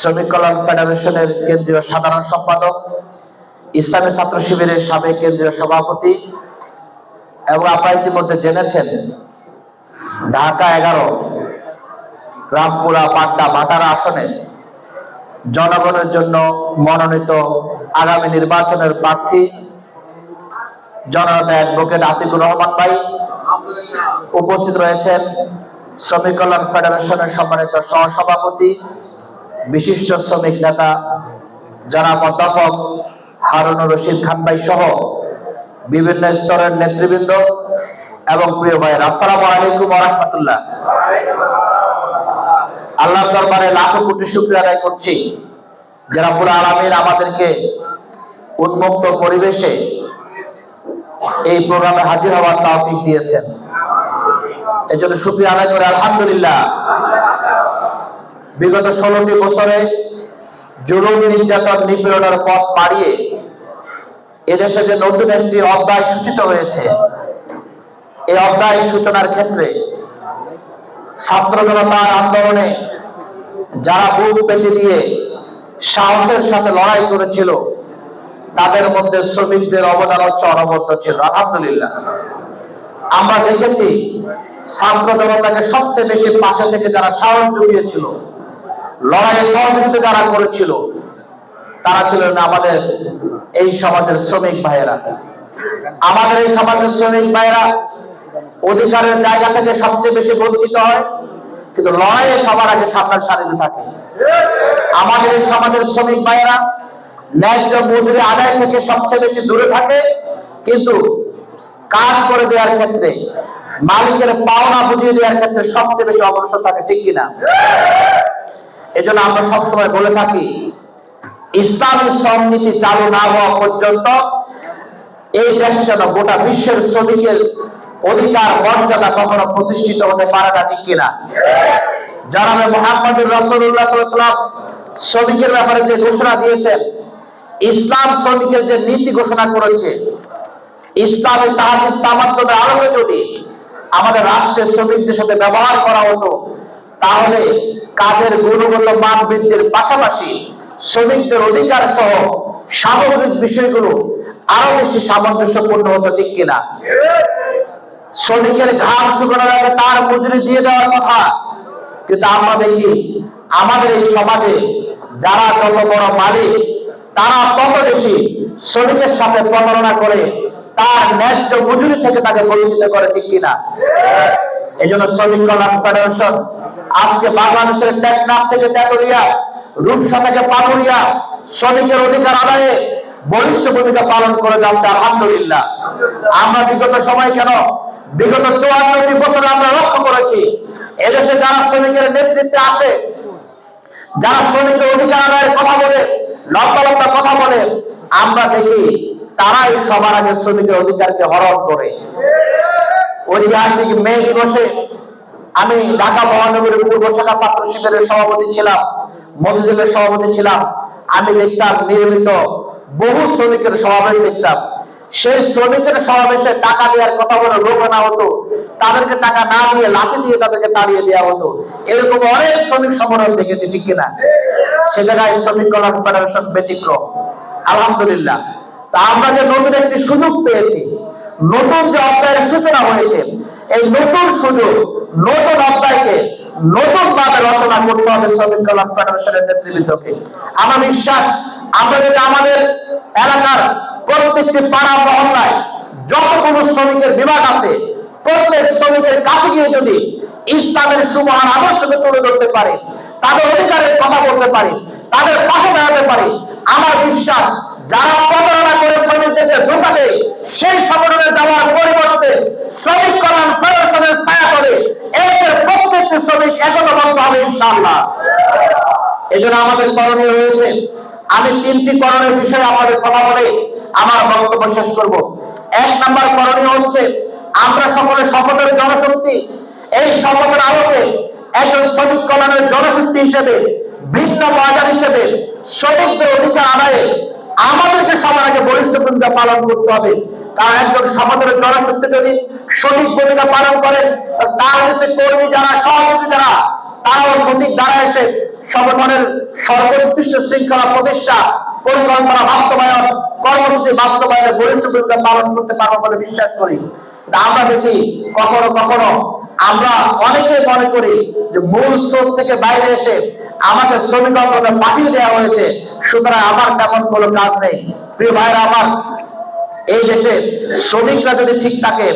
শ্রমিক কল্যাণ ফেডারেশনের কেন্দ্রীয় সাধারণ সম্পাদক, ইসলামী ছাত্র শিবিরের সাবেক কেন্দ্রীয় সভাপতি এবং আপনারা ইতিমধ্যে জেনেছেন, ঢাকা এগারো, রামপুরা পাড্ডা ভাটারা আসনে জনগণের জন্য মনোনীত আগামী নির্বাচনের প্রার্থী জননেতা অ্যাডভোকেট আতিকুর রহমান ভাই। উপস্থিত রয়েছেন শ্রমিক কল্যাণ ফেডারেশনের সম্মানিত সহসভাপতি বিশিষ্ট শ্রমিক নেতা জনাব অধ্যাপক হারুনুর রশিদ খান ভাই সহ বিভিন্ন স্তরের নেতৃবৃন্দ এবং প্রিয় ভাই আসসালামু আলাইকুম রহমতুল্লাহ। আল্লাহ দরবারে লাখো কোটি শুক্রিয়া আদায় করছি যারা পুরো আলামিন আমাদেরকে উন্মুক্ত পরিবেশে এই প্রোগ্রামে হাজির হওয়ার তৌফিক দিয়েছেন। এই জন্য শুক্রিয়া আদায় করে, আলহামদুলিল্লাহ। বিগত ষোলোটি বছরে জুলুম, নির্যাতন, নিপীড়নের পথ পাড়িয়ে এদেশে যে নতুন একটি অধ্যায় সূচিত হয়েছে, এই অধ্যায় সূচনার ক্ষেত্রে ছাত্র জনতার আন্দোলনে যারা বুক পেতে দিয়ে সাহসের সাথে লড়াই করেছিল, তাদের মধ্যে শ্রমিকদের অবদান হচ্ছে ছিল, আলহামদুলিল্লাহ। আমরা দেখেছি ছাত্র জনতাকে সবচেয়ে বেশি পাশে থেকে যারা সাহস জুগিয়েছিল লড়াইয়ে সহযোগিতা যারা করেছিল, তারা ছিলেন আমাদের এই সমাজের শ্রমিক ভাইয়েরা। আমাদের এই সমাজের শ্রমিক ভাইয়েরা অধিকারের জায়গা থেকে সবচেয়ে বেশি বঞ্চিত হয়, কিন্তু লড়াইয়ে সবার আগে সামনের সারিতে থাকে। আমাদের এই সমাজের শ্রমিক ভাইয়েরা ন্যায্য মজুরি আদায় থেকে সবচেয়ে বেশি দূরে থাকে, কিন্তু কাজ করে দেওয়ার ক্ষেত্রে, মালিকের পাওনা বুঝিয়ে দেওয়ার ক্ষেত্রে সবচেয়ে বেশি অগ্রসর থাকে, ঠিক কিনা? এজন্য আমরা সবসময় বলে থাকি, ইসলামী শ্রম নীতি চালু না হওয়া পর্যন্ত এই দেশ যেন গোটা বিশ্বের শ্রমিকের অধিকার, মর্যাদা কখনো প্রতিষ্ঠিত হতে পারে না, ঠিক কিনা? জানাবে মোহাম্মদুর রসুল্লাহ সাল্লাম শ্রমিকের ব্যাপারে যে ঘোষণা দিয়েছেন, ইসলাম শ্রমিকের যে নীতি ঘোষণা করেছে ইসলামের তাহাজির তামাত্মের আলোকে যদি আমাদের রাষ্ট্রের শ্রমিকদের সাথে ব্যবহার করা হতো তাহলে কাজের গুণগত মান বৃদ্ধির পাশাপাশি শ্রমিকদের অধিকার সহ সামগ্রিক বিষয়গুলো আরও বেশি সামঞ্জস্যপূর্ণ হতো, ঠিক কিনা? শ্রমিকের ঘাম শুকানোর আগে তার মজুরি দিয়ে দেওয়ার কথা। কিন্তু আমরা দেখি আমাদের এই সমাজে যারা যত বড় মালিক, তারা তত বেশি শ্রমিকের সাথে প্রতারণা করে তার ন্যায্য মজুরি থেকে তাকে পরিচিত করে, ঠিক কিনা? এই জন্য শ্রমিক কল্যাণ ফেডারেশন আজকে বাংলাদেশের টেকনাফ থেকে তেতুরিয়া রূপসা থেকে পাথুরিয়া শ্রমিকের অধিকার আদায়ে বলিষ্ঠ ভূমিকা পালন করে যাচ্ছে, আলহামদুলিল্লাহ। আমরা বিগত সময় কেন? বিগত চুয়ান্নটি বছরে আমরা লক্ষ্য করেছি, এদেশে যারা শ্রমিকের নেতৃত্বে আসে, যারা শ্রমিকের অধিকার আদায়ের কথা বলে লম্বা লম্বা কথা বলে, আমরা দেখি তারাই সবার আগে শ্রমিকের অধিকারকে হরণ করে। ঐতিহাসিক আমি ঢাকা মহানগরীর পূর্ব শাখা ছাত্র শিবিরের সভাপতি ছিলাম সভাপতি ছিলাম। আমি দেখতাম নিয়মিত বহু শ্রমিকের সমাবেশ দেখতাম। সেই শ্রমিকের সমাবেশে টাকা দেওয়ার কথা বলে লোক আনা হতো। তাদেরকে টাকা না দিয়ে, লাঠি দিয়ে তাদেরকে তাড়িয়ে দেওয়া হতো। এরকম অনেক শ্রমিক সমরণ দেখেছি, ঠিক কিনা? সে জায়গায় শ্রমিক কল্যাণ ফেডারেশন ব্যতিক্রম। আলহামদুলিল্লাহ। তা আমরা যে নতুন একটি সুযোগ পেয়েছি নতুন যে অধ্যায়ের সূচনা হয়েছে, এই নতুন সুযোগ, নতুন অধ্যায়কে নতুন ভাবে রচনা করতে হবে শ্রমিক কল্যাণ ফেডারেশনের নেতৃবৃন্দকে। আমার বিশ্বাস, আমরা যদি আমাদের এলাকার প্রত্যেকটি পাড়া মহল্লায় যতগুলো শ্রমিকের বিভাগ আছে, প্রত্যেক শ্রমিকের কাছে গিয়ে যদি ইসলামের সুমহান আদর্শকে তুলে ধরতে পারে, তাদের অধিকারের কথা বলতে পারে, তাদের পাশে দাঁড়াতে পারে, আমার বিশ্বাস যারা প্রতারণা করে শ্রমিকদেরকে ধোকা দেয় সেই সংগঠনে যাওয়ার পরিবর্তে শ্রমিক কল্যাণ ফেডারেশনের ছায়া করে এদের প্রত্যেকটি শ্রমিক একতাবদ্ধ হবে ইনশাআল্লাহ। এই জন্য আমাদের করণীয় রয়েছে আমি তিনটি করণের বিষয়ে আমাদের কথা বলে আমার বক্তব্য শেষ করব। এক নাম্বার করণীয় হচ্ছে, আমরা সকলে শপথের জনশক্তি। এই শপথের আলোকে একজন শ্রমিক কল্যাণের জনশক্তি হিসেবে, ভিন্ন বাজার হিসেবে শ্রমিকদের অধিকার আদায়ে আমাদেরকে সবার আগে বলিষ্ঠ ভূমিকা পালন করতে হবে। কারণ একজন সমাজের জনশক্তি যদি সঠিক ভূমিকা পালন করেন তার দেশে কর্মী যারা, সহযোগী যারা, তারাও সঠিক দ্বারা এসে সংগঠনের সর্বোৎকৃষ্ট শৃঙ্খলা প্রতিষ্ঠা, পরিকল্পনা বাস্তবায়ন, কর্মসূচি বাস্তবায়নের বলিষ্ঠ ভূমিকা পালন করতে পারব বলে বিশ্বাস করি। আমরা দেখি, কখনো কখনো আমরা অনেকে মনে করি যে মূল স্রোত থেকে বাইরে এসে আমাকে শ্রমিক অঙ্গনে পাঠিয়ে দেওয়া হয়েছে। সুতরাং আমার তেমন কোনো কাজ নেই। প্রিয় ভাইরা আমার, এই দেশে শ্রমিকরা যদি ঠিক থাকে,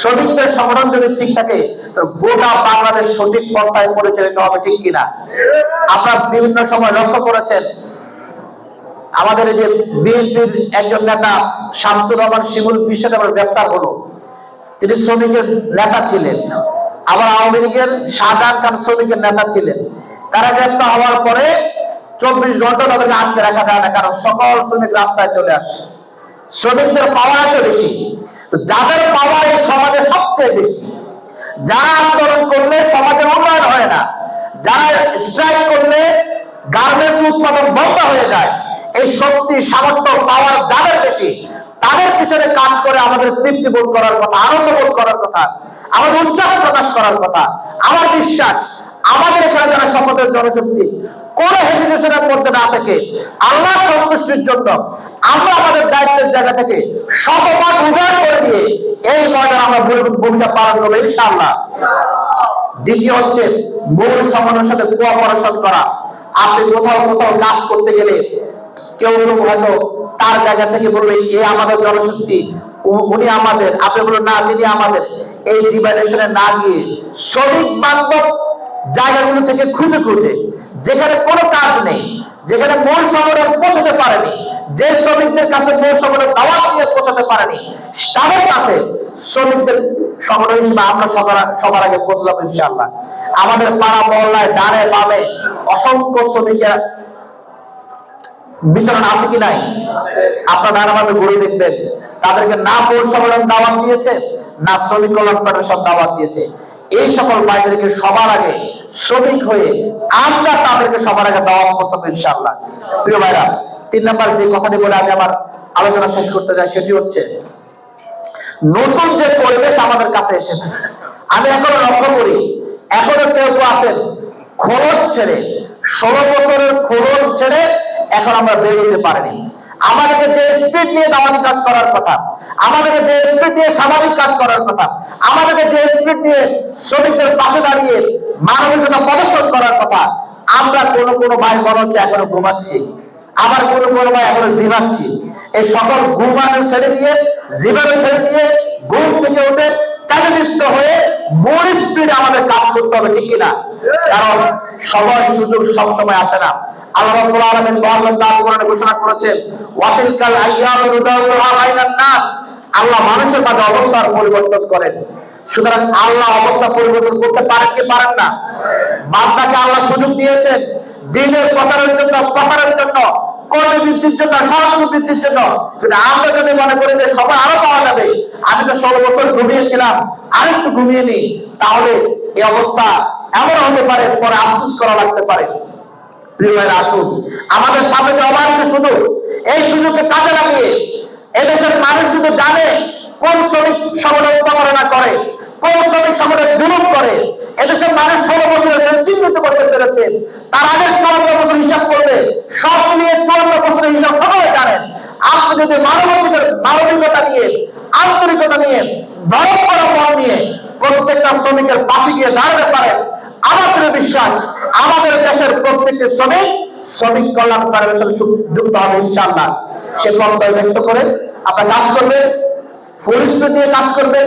শ্রমিকদের সংগঠন যদি ঠিক থাকে গোটা বাংলাদেশ সঠিক পন্থায় পরিচালিত হবে ঠিক কিনা? আপনারা বিভিন্ন সময় লক্ষ্য করেছেন, আমাদের যে বিএনপির একজন নেতা, শামসুর রহমান শিমুল বিশ্বের আবার গ্রেপ্তার হলো তিনি শ্রমিকের নেতা ছিলেন। আবার আওয়ামী লীগের শাহজাহান খান শ্রমিকের নেতা ছিলেন। তারা গ্রেপ্তার হওয়ার পরে চব্বিশ ঘণ্টা তাদেরকে আটকে রাখা যায় না, কারণ সকল শ্রমিক রাস্তায় চলে আসে। শ্রমিকদের পাওয়া এত বেশি। যাদের পাওয়া এই সমাজে সবচেয়ে বেশি, যারা আন্দোলন করলে সমাজের উন্নয়ন হয় না, যারা স্ট্রাইক করলে গার্মেন্টস উৎপাদন বন্ধ হয়ে যায়, এই শক্তি, সামর্থ্য পাওয়ার যাদের বেশি, তাদের পিছনে কাজ করে আমাদের তৃপ্তি বোধ করার কথা, আনন্দ বোধ করার কথা, আমাদের উচ্চাস প্রকাশ করার কথা, আমার বিশ্বাস আমাদের এখানে যারা শপথের জনশক্তি, কোন হেজিটেশনের মধ্যে না থেকে আল্লাহ সন্তুষ্টির জন্য আমরা আমাদের দায়িত্বের জায়গা থেকে শতভাগ উদার করে দিয়ে এই ময়দান আমরা ভূমি- ভূমিকা পালন করব ইনশাআল্লাহ। দ্বিতীয় হচ্ছে মূল সমন্বয়ের সাথে কোঅপারেশন করা। আপনি কোথাও কোথাও কাজ করতে গেলে কেউ কেউ হয়তো তার জায়গা থেকে বলবে, এ আমাদের জনশক্তি উনি আমাদের। আপনি বলুন না, তিনি আমাদের। এই ডিভাইডেশনে না গিয়ে শ্রমিক বান্ধব জায়গাগুলো থেকে খুঁজে খুঁজে, যেখানে কোনো কাজ নেই, যেখানে মূল শহরে পৌঁছতে পারেনি, যে শ্রমিকদের কাছে মূল শহরে দাওয়াত নিয়ে পৌঁছতে পারেনি, তাদের কাছে শ্রমিকদের সংগঠন হিসেবে আমরা সবার সবার আগে পৌঁছলাম ইনশাআল্লাহ। আমাদের পাড়া মহল্লায় ডানে বামে অসংখ্য শ্রমিকের বিচরণ আছে কি নাই? আপনার ডানে ঘুরে দেখবেন, তাদেরকে না পৌর সম্মেলন দাওয়াত দিয়েছে, না শ্রমিক কল্যাণ ফেডারেশন দাওয়াত দিয়েছে। এই সকল ভাইদেরকে সবার আগে শ্রমিক হয়ে আমরা তাদেরকে সবার আগে দাওয়াত পৌঁছাবো ইনশাআল্লাহ। প্রিয় ভাইরা, তিন নম্বর যে কথাটি বলে আমি আমার আলোচনা শেষ করতে চাই সেটি হচ্ছে, নতুন যে পরিবেশ আমাদের কাছে এসেছে, আমি এখনও লক্ষ্য করি, এখনও কেউ কেউ আছেন, খরচ ছেড়ে, ষোলো বছরের খরচ ছেড়ে এখন আমরা বেরোতে পারিনি। আমাদেরকে যে স্পিড নিয়ে দাওয়াতি কাজ করার কথা, আমাদেরকে যে স্পিড নিয়ে স্বাভাবিক কাজ করার কথা, আমাদেরকে যে স্পিড নিয়ে শ্রমিকদের পাশে দাঁড়িয়ে মানবিকতা প্রদর্শন করার কথা। আমরা কোনো কোনো ভাই মনে হচ্ছে এখনও ঘুমাচ্ছি। আবার কোন কোন ভাই এখনও জিমাচ্ছি এই সকল ঘুমানো ছেড়ে দিয়ে জীবনে ছেড়ে দিয়ে ঘুম থেকে উঠে হয়ে আমাদের কাজ করতে হবে, ঠিক কিনা? কারণ সময় সুযোগ সব সময় আসে না। আল্লাহ ঘোষণা করেছেন আল্লাহ মানুষের মাঝে অবস্থার পরিবর্তন করেন। সুতরাং আল্লাহ অবস্থা পরিবর্তন করতে পারেন কি পারেন না? বান্দাকে আল্লাহ সুযোগ দিয়েছেন। দিনের প্রচারের জন্য প্রচারের জন্য কর্মী বৃদ্ধির জন্য স্বাস্থ্য বৃদ্ধির জন্য। কিন্তু আমরা যদি মনে করি যে সবাই আরও পাওয়া যাবে, আমি তো ষোলো বছর ঘুমিয়েছিলাম, আরেকটু ঘুমিয়ে নিই, তাহলে এই অবস্থা এমন হতে পারে, পরে আফসোস করা লাগতে পারে। প্রিয় ভাইরা, আসুন। আমাদের সামনে যে অবাধিত সুযোগ, এই সুযোগকে কাজে লাগিয়ে এদেশের মানুষ কিন্তু জানে কোন শ্রমিক সংগঠন প্রতারণা করে শ্রমিক করে। তার বছর হিসাব করবে। সব নিয়ে হিসাব জানেন যদি নিয়ে নিয়ে নিয়ে শ্রমিকের পাশে গিয়ে দাঁড়াতে পারেন আমাদের বিশ্বাস, আমাদের দেশের প্রত্যেকটি শ্রমিক শ্রমিক কল্যাণ যুক্ত হবে ইনশাআল্লাহ। সে প্রত্যয় ব্যক্ত করে আপনার কাজ করবেন, পরিস্থিতি কাজ করবেন